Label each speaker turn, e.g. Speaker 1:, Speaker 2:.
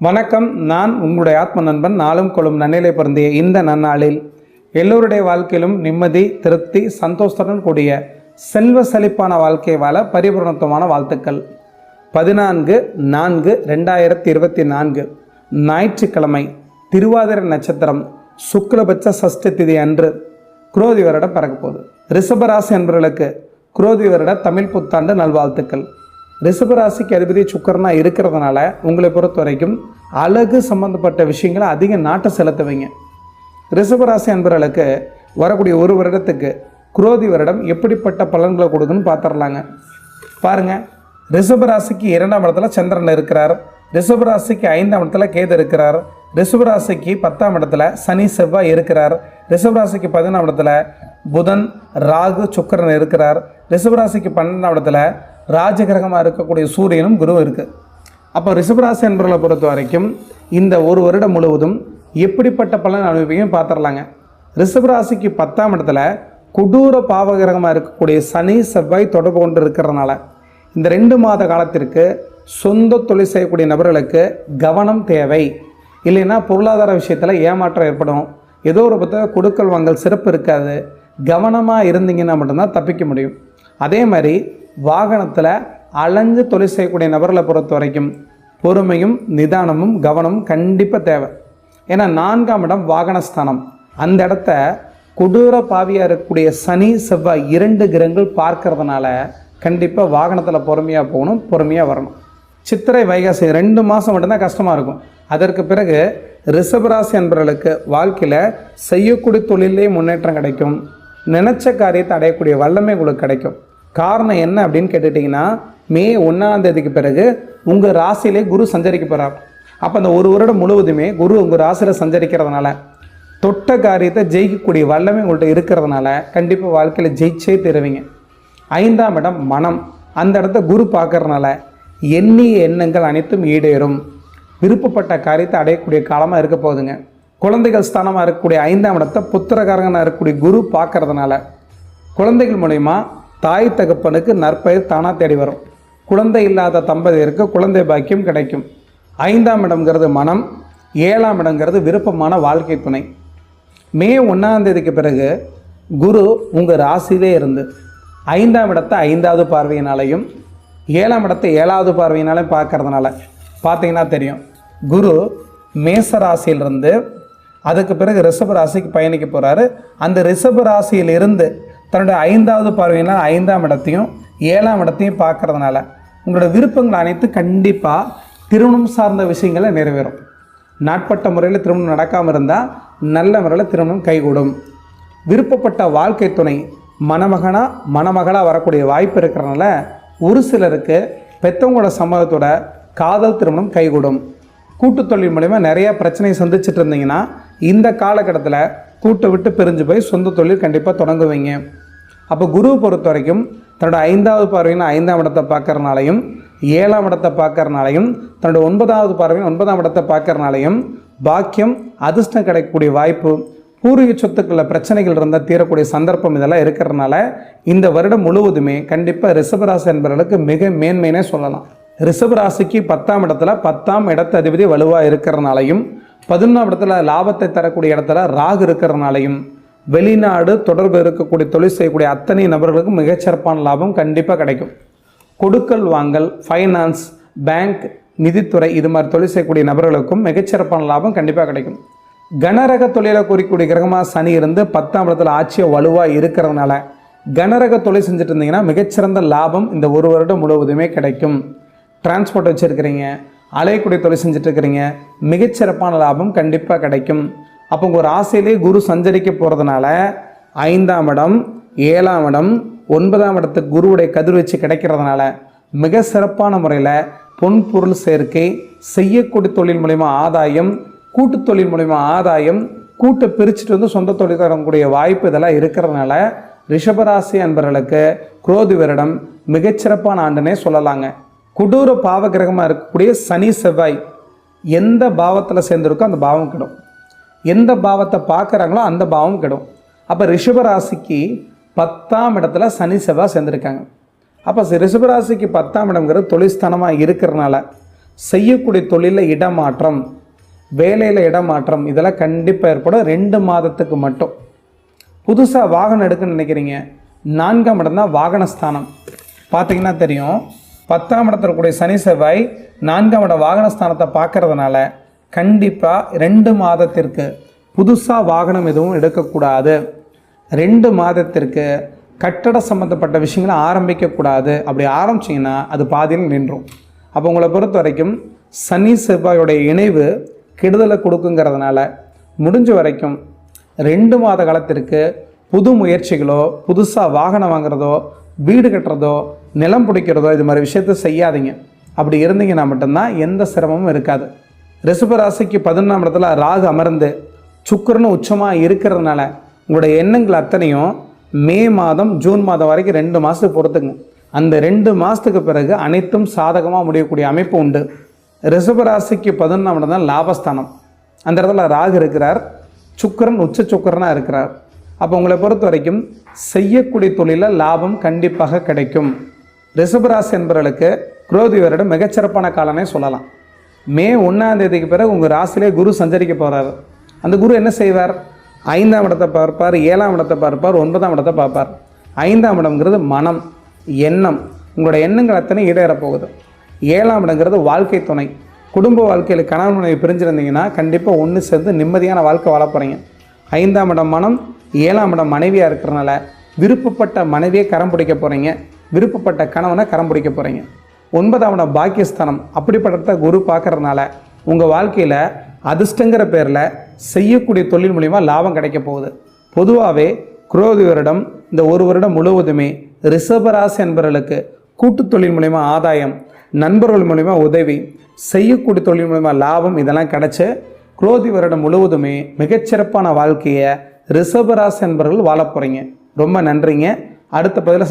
Speaker 1: வணக்கம் நான் உங்களுடைய ஆத்ம நண்பன் நாளும் கொள்ளும் நன்னிலை பிறந்திய இந்த நன்னாளில் எல்லோருடைய வாழ்க்கையிலும் நிம்மதி திருப்தி சந்தோஷத்துடன் கூடிய செல்வ செழிப்பான வாழ்க்கை வாழ பரிபூர்ணத்துவமான வாழ்த்துக்கள். பதினான்கு நான்கு ரெண்டாயிரத்தி இருபத்தி நான்கு ஞாயிற்றுக்கிழமை திருவாதிரை நட்சத்திரம் சுக்லபட்ச சஷ்டி திதி அன்று குரோதி வருடம் பிறக்க போகுது. ரிஷபராசி என்பவர்களுக்கு குரோதி வருட தமிழ் புத்தாண்டு நல்வாழ்த்துக்கள். ரிஷபராசிக்கு அதிபதி சுக்கரனா இருக்கிறதுனால உங்களை பொறுத்த வரைக்கும் அழகு சம்மந்தப்பட்ட விஷயங்களை அதிக நாட்டை செலுத்துவீங்க. ரிஷபராசி அன்பர்களுக்கு வரக்கூடிய ஒரு வருடத்துக்கு குரோதி வருடம் எப்படிப்பட்ட பலன்களை கொடுக்குன்னு பார்த்துடலாங்க பாருங்க ரிஷபராசிக்கு இரண்டாம் இடத்துல சந்திரன் இருக்கிறார். ரிஷபராசிக்கு ஐந்தாம் இடத்துல கேது இருக்கிறார். ரிஷபராசிக்கு பத்தாம் இடத்துல சனி செவ்வாய் இருக்கிறார். ரிஷபராசிக்கு பதினொன்றாம் இடத்துல புதன் ராகு சுக்கரன் இருக்கிறார். ரிஷபராசிக்கு பன்னெண்டாம் இடத்துல ராஜகிரகமாக இருக்கக்கூடிய சூரியனும் குருவும் இருக்குது அப்போ ரிஷபராசி என்பவர்களை பொறுத்த வரைக்கும் இந்த ஒரு வருடம் முழுவதும் எப்படிப்பட்ட பலன் அனுபவியும் பார்த்துடலாங்க. ரிஷபராசிக்கு பத்தாம் இடத்துல கொடூர பாவகிரகமாக இருக்கக்கூடிய சனி செவ்வாய் தொடர்பு கொண்டு இருக்கிறதுனால இந்த ரெண்டு மாத காலத்திற்கு சொந்த தொழில் செய்யக்கூடிய நபர்களுக்கு கவனம் தேவை. இல்லைன்னா பொருளாதார விஷயத்தில் ஏமாற்றம் ஏற்படும். ஏதோ ஒரு பத்த கொடுக்கல் வாங்கல் சிறப்பு இருக்காது. கவனமாக இருந்தீங்கன்னா மட்டும்தான் தப்பிக்க முடியும். அதே மாதிரி வாகனத்தில் அலைஞ்சு தொழில் செய்யக்கூடிய நபர்களை பொறுத்த வரைக்கும் பொறுமையும் நிதானமும் கவனமும் கண்டிப்பாக தேவை. ஏன்னா நான்காம் இடம் வாகனஸ்தானம். அந்த இடத்த கொடூர பாவியாக இருக்கக்கூடிய சனி செவ்வாய் இரண்டு கிரகங்கள் பார்க்கறதுனால கண்டிப்பாக வாகனத்தில் பொறுமையாக போகணும் பொறுமையாக வரணும். சித்திரை வைகாசி ரெண்டு மாதம் மட்டும்தான் கஷ்டமாக இருக்கும். அதற்கு பிறகு ரிஷபராசி என்பவர்களுக்கு வாழ்க்கையில் செய்யக்கூடிய தொழிலே முன்னேற்றம் கிடைக்கும். நினச்ச காரியத்தை அடையக்கூடிய வல்லமை உங்களுக்கு கிடைக்கும். காரணம் என்ன அப்படின்னு கேட்டுட்டிங்கன்னா மே ஒன்றாம் தேதிக்கு பிறகு உங்கள் ராசியிலே குரு சஞ்சரிக்க போகிறார் அப்போ அந்த ஒரு வருடம் முழுவதுமே குரு உங்கள் ராசியில் சஞ்சரிக்கிறதுனால தொட்ட காரியத்தை ஜெயிக்கக்கூடிய வல்லமை உங்கள்கிட்ட இருக்கிறதுனால கண்டிப்பாக வாழ்க்கையில் ஜெயிச்சே தருவீங்க. ஐந்தாம் இடம் மனம். அந்த இடத்த குரு பார்க்குறதுனால எண்ணிய எண்ணங்கள் அனைத்தும் ஈடேறும். விருப்பப்பட்ட காரியத்தை அடையக்கூடிய காலமாக இருக்க போகுதுங்க. குழந்தைகள் ஸ்தானமாக இருக்கக்கூடிய ஐந்தாம் இடத்தை புத்திரகாரங்கனாக இருக்கக்கூடிய குரு பார்க்கறதுனால குழந்தைகள் மூலயமா தாய் தகப்பனுக்கு நற்பெயர் தானாக தேடி வரும். குழந்தை இல்லாத தம்பதியருக்கு குழந்தை பாக்கியம் கிடைக்கும். ஐந்தாம் இடம்ங்கிறது மனம் ஏழாம் இடங்கிறது விருப்பமான வாழ்க்கை துணை. மே ஒன்றாம் தேதிக்கு பிறகு குரு உங்கள் ராசியிலே இருந்து ஐந்தாம் இடத்தை ஐந்தாவது பார்வையினாலையும் ஏழாம் இடத்தை ஏழாவது பார்வையினாலே பார்க்கறதுனால பார்த்தீங்கன்னா தெரியும். குரு மேச ராசியிலிருந்து அதுக்கு பிறகு ரிஷப ராசிக்கு பயணிக்க போகிறாரு அந்த ரிஷப ராசியிலிருந்து தன்னுடைய ஐந்தாவது பார்வையினால் ஐந்தாம் இடத்தையும் ஏழாம் இடத்தையும் பார்க்கறதுனால உங்களோட விருப்பங்கள் அனைத்து கண்டிப்பாக திருமணம் சார்ந்த விஷயங்களை நிறைவேறும். நாட்பட்ட முறையில் திருமணம் நடக்காமல் இருந்தால் நல்ல முறையில் திருமணம் கைகூடும். விருப்பப்பட்ட வாழ்க்கை துணை மணமகனாக மணமகளாக வரக்கூடிய வாய்ப்பு இருக்கிறனால ஒரு சிலருக்கு பெற்றவங்களோட சம்மதத்தோட காதல் திருமணம் கைகூடும். கூட்டுத் தொழில் மூலிமா நிறையா பிரச்சனையை சந்திச்சுட்டு இருந்தீங்கன்னா இந்த காலகட்டத்தில் கூட்டை விட்டு பிரிஞ்சு போய் சொந்த தொழில் கண்டிப்பாக தொடங்குவீங்க. அப்போ குருவை பொறுத்த வரைக்கும் தன்னோட ஐந்தாவது பார்வையின் ஐந்தாம் இடத்தை பார்க்கறனாலையும் ஏழாம் இடத்தை பார்க்கறனாலையும் தன்னோட ஒன்பதாவது பார்வையின் ஒன்பதாம் இடத்தை பார்க்கறனாலையும் பாக்கியம் அதிர்ஷ்டம் கிடைக்கக்கூடிய வாய்ப்பு பூர்வீக சொத்துக்களில் பிரச்சனைகள் இருந்தால் தீரக்கூடிய சந்தர்ப்பம் இதெல்லாம் இருக்கிறதுனால இந்த வருடம் முழுவதுமே கண்டிப்பாக ரிஷபராசி என்பவர்களுக்கு மிக மேன்மைனே சொல்லலாம். ரிஷபராசிக்கு பத்தாம் இடத்துல பத்தாம் இடத்து அதிபதி வலுவாக இருக்கிறனாலையும் பதினொன்றாம் இடத்துல லாபத்தை தரக்கூடிய இடத்துல ராகு இருக்கிறனாலையும் வெளிநாடு தொடர்பு இருக்கக்கூடிய தொழில் செய்யக்கூடிய அத்தனை நபர்களுக்கும் மிகச்சிறப்பான லாபம் கண்டிப்பாக கிடைக்கும். கொடுக்கல் வாங்கல் ஃபைனான்ஸ் பேங்க் நிதித்துறை இது மாதிரி தொழில் செய்யக்கூடிய நபர்களுக்கும் மிகச்சிறப்பான லாபம் கண்டிப்பாக கிடைக்கும். கனரக தொழிலை குறிக்கக்கூடிய கிரகமாக சனி இருந்து பத்தாம் இடத்துல ஆட்சியை வலுவாக இருக்கிறதுனால கனரக தொழில் செஞ்சுட்டு இருந்தீங்கன்னா மிகச்சிறந்த லாபம் இந்த ஒரு வருடம் முழுவதுமே கிடைக்கும். டிரான்ஸ்போர்ட் வச்சுருக்கிறீங்க அலையக்கூடிய தொழில் செஞ்சிட்ருக்கிறீங்க மிகச்சிறப்பான லாபம் கண்டிப்பாக கிடைக்கும். அப்போ உங்கள் ராசியிலே குரு சஞ்சரிக்க போகிறதுனால ஐந்தாம் இடம் ஏழாம் இடம் ஒன்பதாம் இடத்துக்கு குருவுடைய கதிர்வீச்சு கிடைக்கிறதுனால மிக சிறப்பான முறையில் பொன் பொருள் சேர்க்கை செய்யக்கூடிய தொழில் மூலிமா ஆதாயம் கூட்டு தொழில் மூலிமா ஆதாயம் கூட்டை பிரிச்சுட்டு வந்து சொந்த தொழில் தரக்கூடிய வாய்ப்பு இதெல்லாம் இருக்கிறதுனால ரிஷபராசி அன்பர்களுக்கு குரோதி வருடம் மிகச்சிறப்பான ஆண்டுனே சொல்லலாங்க. கொடூர பாவகிரகமாக இருக்கக்கூடிய சனி செவ்வாய் எந்த பாவத்தில் சேர்ந்துருக்கோ அந்த பாவம் கிடும். எந்த பாவத்தை பார்க்குறாங்களோ அந்த பாவம் கிடும். அப்போ ரிஷபராசிக்கு பத்தாம் இடத்துல சனி செவ்வாய் சேர்ந்துருக்காங்க. அப்போ ரிஷபராசிக்கு பத்தாம் இடம்ங்கிறது தொழில்ஸ்தானமாக இருக்கிறனால செய்யக்கூடிய தொழிலில் இடமாற்றம் வேலையில் இடமாற்றம் இதெல்லாம் கண்டிப்பாக ஏற்படும். ரெண்டு மாதத்துக்கு மட்டும். புதுசாக வாகனம் எடுக்கன்னு நினைக்கிறீங்க. நான்காம் இடம் தான் வாகனஸ்தானம். பார்த்தீங்கன்னா தெரியும். பத்தாம் இடத்துல இருக்கக்கூடிய சனி செவ்வாய் நான்காம் இடம் வாகனஸ்தானத்தை பார்க்கறதுனால கண்டிப்பாக ரெண்டு மாதத்திற்கு புதுசாக வாகனம் எதுவும் எடுக்கக்கூடாது. ரெண்டு மாதத்திற்கு கட்டட சம்மந்தப்பட்ட விஷயங்களை ஆரம்பிக்கக்கூடாது. அப்படி ஆரம்பிச்சிங்கன்னா அது பாதியில் நின்றும். அப்போ உங்களை பொறுத்த வரைக்கும் சனி செவ்வாயோடைய இணைவு கெடுதலை கொடுக்குங்கிறதுனால முடிஞ்ச வரைக்கும் ரெண்டு மாத காலத்திற்கு புது முயற்சிகளோ புதுசாக வாகனம் வாங்குறதோ வீடு கட்டுறதோ நிலம் பிடிக்கிறதோ இது மாதிரி விஷயத்த செய்யாதீங்க. அப்படி இருந்தீங்கன்னா மட்டும்தான் எந்த சிரமமும் இருக்காது. ரிஷபராசிக்கு பதினொன்றாம் இடத்துல ராகு அமர்ந்து சுக்கிரன் உச்சமாக இருக்கிறதுனால உங்களுடைய எண்ணங்கள் அத்தனையும் மே மாதம் ஜூன் மாதம் வரைக்கும் ரெண்டு மாதத்துக்கு பொறுத்துங்க அந்த ரெண்டு மாதத்துக்கு பிறகு அனைத்தும் சாதகமாக முடியக்கூடிய அமைப்பு உண்டு. ரிஷபராசிக்கு பதினொன்றாம் இடம் தான் லாபஸ்தானம். அந்த இடத்துல ராகு இருக்கிறார். சுக்கரன் உச்ச சுக்கரனாக இருக்கிறார். அப்போ உங்களை பொறுத்த வரைக்கும் செய்யக்கூடிய தொழிலில் லாபம் கண்டிப்பாக கிடைக்கும். ரிஷபராசி என்பவர்களுக்கு குரோதி வருடம் மிகச்சிறப்பான காலமே சொல்லலாம். மே ஒன்றாம் தேதிக்கு பிறகு உங்கள் ராசிலே குரு சஞ்சரிக்க போகிறார் அந்த குரு என்ன செய்வார்? ஐந்தாம் இடத்தை பார்ப்பார் ஏழாம் இடத்தை பார்ப்பார் ஒன்பதாம் இடத்தை பார்ப்பார். ஐந்தாம் இடம்ங்கிறது மனம் எண்ணம். உங்களோட எண்ணங்கள் அத்தனை ஈடேறப் போகுது. ஏழாம் இடங்கிறது வாழ்க்கை துணை. குடும்ப வாழ்க்கையில் கணவன் மனைவி பிரிஞ்சிருந்தீங்கன்னா கண்டிப்பாக ஒன்று சேர்ந்து நிம்மதியான வாழ்க்கை வாழ போகிறீங்க ஐந்தாம் இடம் மனம் ஏழாம் இடம் மனைவியாக இருக்கிறனால விருப்பப்பட்ட மனைவியை கரம் பிடிக்க போகிறீங்க விருப்பப்பட்ட கணவனை கரம் பிடிக்க போகிறீங்க ஒன்பதாம் இடம் பாக்கியஸ்தானம். அப்படிப்பட்ட குரு பார்க்குறதுனால உங்கள் வாழ்க்கையில் அதிர்ஷ்டங்கிற பேரில் செய்யக்கூடிய தொழில் மூலிமா லாபம் கிடைக்க போகுது. பொதுவாகவே குரோதி வருடம் இந்த ஒரு வருடம் முழுவதுமே ரிஷபராசி என்பவர்களுக்கு கூட்டுத் தொழில் மூலிமா ஆதாயம் நண்பர்கள் மூலிமா உதவி செய்யக்கூடிய தொழில் மூலிமா லாபம் இதெல்லாம் கிடச்சி குரோதி வருடம் முழுவதுமே மிகச்சிறப்பான வாழ்க்கையை ரிஷபராசி என்பவர்கள் வாழ போகிறீங்க ரொம்ப நன்றிங்க. அடுத்த பதில